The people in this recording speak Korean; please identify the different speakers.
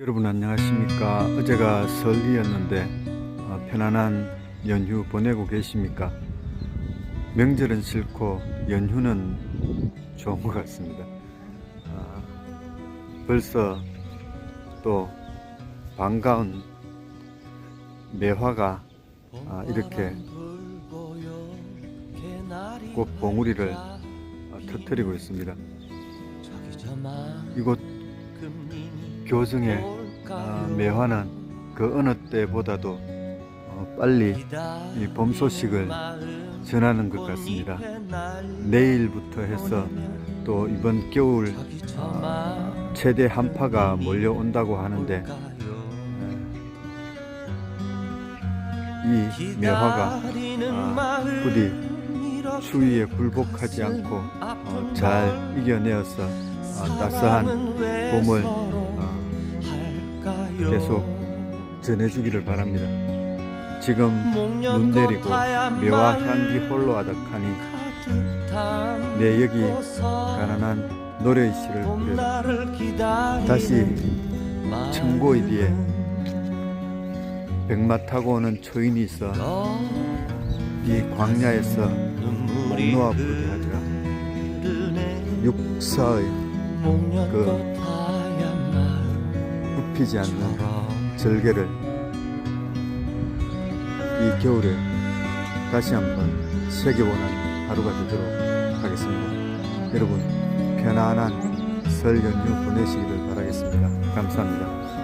Speaker 1: 여러분 안녕하십니까? 어제가 설이었는데 어, 편안한 연휴 보내고 계십니까? 명절은 싫고 연휴는 좋은 것 같습니다. 아, 벌써 또 반가운 매화가 아, 이렇게 꽃 봉우리를 어, 터뜨리고 있습니다. 이곳 교정의 아, 매화는 그 어느 때보다도 어, 빨리 이 봄 소식을 전하는 것 같습니다. 내일부터 해서 또 이번 겨울 어, 최대 한파가 몰려온다고 하는데 이 매화가 아, 부디 추위에 굴복하지 않고 어, 잘 이겨내어서 어, 따스한 봄을 어, 계속 전해주기를 바랍니다. 지금 눈 내리고 매화 향기 홀로 아득하니 내 여기 가난한 노래의 시를 다시 청고의 뒤에 백마 타고 오는 초인이 있어 이 광야에서 목 놓아 부르게 하리라. 육사의 그 굽히지 않는 절개를 이 겨울에 다시 한번 새겨보는 하루가 되도록 하겠습니다. 여러분 편안한 설 연휴 보내시기를 바라겠습니다. 감사합니다.